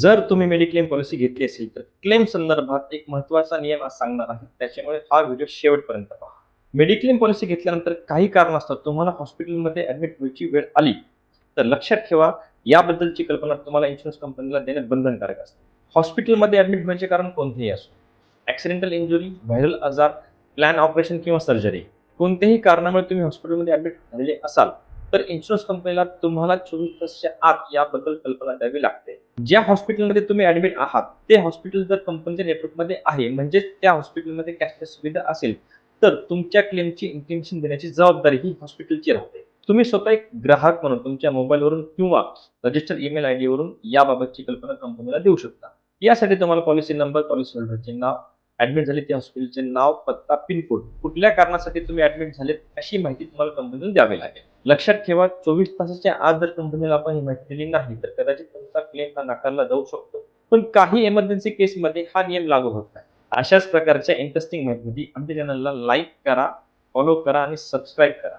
जर तुम्ही mediclaim policy घेतली असेल तर क्लेम संदर्भात एक महत्त्वाचा नियम आज सांगणार आहे. त्याच्यामुळे हा व्हिडिओ शेवटपर्यंत पहा. मेडिक्लेम पॉलिसी घेतल्यानंतर काही कारण असतात तुम्हाला हॉस्पिटलमध्ये ऍडमिट व्हायची वेळ आली. तर लक्षात ठेवा याबद्दलची कल्पना तुम्हाला इन्शुरन्स कंपनीला देण्यात बंधनकारक असते. हॉस्पिटलमध्ये ऍडमिट व्हायचे कारण कोणतेही असो. ऍक्सिडेंटल इंजुरी व्हायरल आजार प्लॅन ऑपरेशन किंवा सर्जरी कोणत्याही कारणामुळे तुम्ही हॉस्पिटलमध्ये ऍडमिट झालेले असाल. तर इन्शुरन्स कंपनीला तुम्हाला चोवीस तासच्या आत याबद्दल कल्पना द्यावी लागते. ज्या हॉस्पिटलमध्ये तुम्ही ऍडमिट आहात ते हॉस्पिटल जर कंपनीच्या नेटवर्कमध्ये आहे म्हणजेच त्या हॉस्पिटलमध्ये कॅशलेस सुविधा असेल तर तुमच्या क्लेमची इन्फॉर्मेशन देण्याची जबाबदारी ही हॉस्पिटलची राहते. तुम्ही स्वतः एक ग्राहक म्हणून तुमच्या मोबाईलवरून किंवा रजिस्टर ईमेल आय डीवरून याबाबतची कल्पना कंपनीला देऊ शकता. यासाठी तुम्हाला पॉलिसी नंबर पॉलिसी होल्डरचे नाव ऍडमिट झाले त्या हॉस्पिटलचे नाव पत्ता पिनकोड कुठल्या कारणासाठी तुम्ही ऍडमिट झालेत अशी माहिती तुम्हाला कंपनीला द्यावी लागेल. लक्षात ठेवा चोवीस तासाच्या आत जर कंपनीला आपण ही माहिती दिली नाही तर कदाचित तुमचा क्लेम हा नाकारला जाऊ शकतो. पण काही इमर्जन्सी केसमध्ये हा नियम लागू होत नाही. अशाच प्रकारच्या इंटरेस्टिंग माहितीमध्ये आमच्या चॅनलला लाईक करा फॉलो करा आणि सबस्क्राईब करा.